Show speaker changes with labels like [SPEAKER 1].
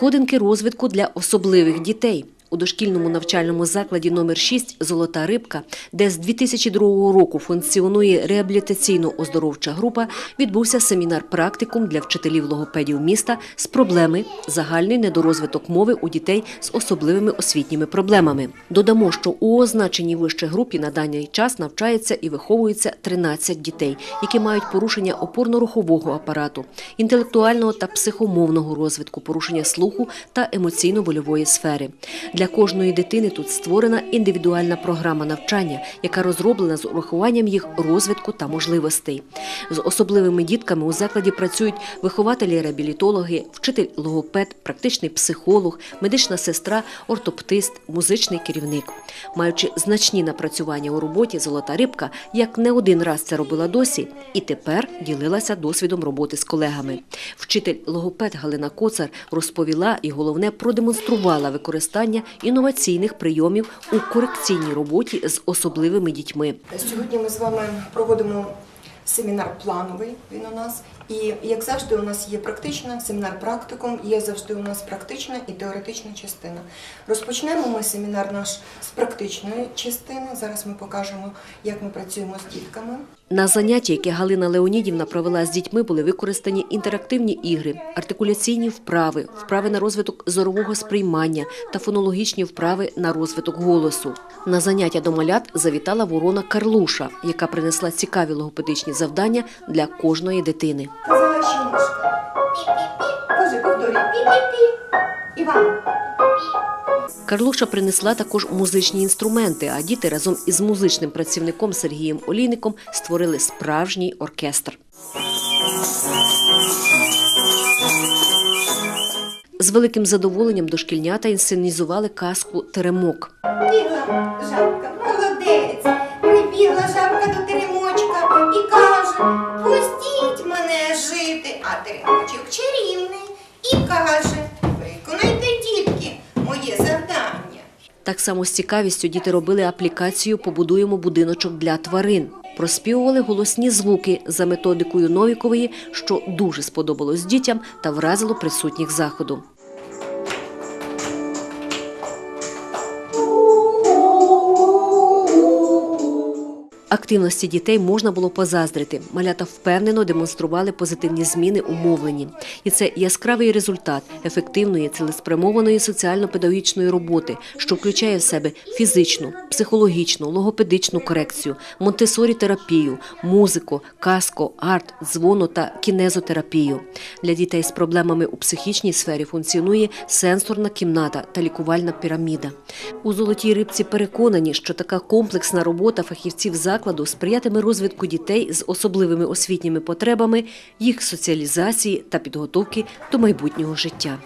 [SPEAKER 1] Сходинки розвитку для особливих дітей. У дошкільному навчальному закладі номер 6 Золота рибка, де з 2002 року функціонує реабілітаційно-оздоровча група, відбувся семінар практикум для вчителів логопедів міста з проблеми загальний недорозвиток мови у дітей з особливими освітніми проблемами. Додамо, що у означеній вище групі на даний час навчається і виховується 13 дітей, які мають порушення опорно-рухового апарату, інтелектуального та психомовного розвитку, порушення слуху та емоційно-вольової сфери. Для кожної дитини тут створена індивідуальна програма навчання, яка розроблена з урахуванням їх розвитку та можливостей. З особливими дітками у закладі працюють вихователі-реабілітологи, вчитель логопед, практичний психолог, медична сестра, ортоптист, музичний керівник. Маючи значні напрацювання у роботі, золота рибка як не один раз це робила досі, і тепер ділилася досвідом роботи з колегами. Вчитель логопед Галина Коцар розповіла і головне продемонструвала використання інноваційних прийомів у корекційній роботі з особливими дітьми.
[SPEAKER 2] Сьогодні ми з вами проводимо семінар плановий. Він у нас. І як завжди, у нас є практична семінар практикум, є завжди у нас практична і теоретична частина. Розпочнемо ми семінар наш з практичної частини. Зараз ми покажемо, як ми працюємо з дітками.
[SPEAKER 1] На занятті, яке Галина Леонідівна провела з дітьми, були використані інтерактивні ігри, артикуляційні вправи, вправи на розвиток зорового сприймання та фонологічні вправи на розвиток голосу. На заняття до малят завітала ворона Карлуша, яка принесла цікаві логопедичні завдання для кожної дитини.
[SPEAKER 2] Щіночка. Пі-пі-пі. Кажи, повторюй. Пі-пі-пі. Іван.
[SPEAKER 1] Карлуша принесла також музичні інструменти, а діти разом із музичним працівником Сергієм Олійником створили справжній оркестр. З великим задоволенням дошкільнята інсценізували казку Теремок.
[SPEAKER 2] Прибігла жабка, молодець. Прибігла жабка до теремочка і каже. А теремочок чарівний і каже: виконайте, дітки, моє завдання.
[SPEAKER 1] Так само з цікавістю діти робили аплікацію Побудуємо будиночок для тварин. Проспівували голосні звуки за методикою Новікової, що дуже сподобалось дітям та вразило присутніх заходу. Активності дітей можна було позаздрити. Малята впевнено демонстрували позитивні зміни у мовленні. І це яскравий результат ефективної, цілеспрямованої соціально-педагогічної роботи, що включає в себе фізичну, психологічну, логопедичну корекцію, монтесорі-терапію, музику, казко, арт, дзвону та кінезотерапію. Для дітей з проблемами у психічній сфері функціонує сенсорна кімната та лікувальна піраміда. У золотій рибці переконані, що така комплексна робота фахівців закладу сприятиме розвитку дітей з особливими освітніми потребами, їх соціалізації та підготовки до майбутнього життя.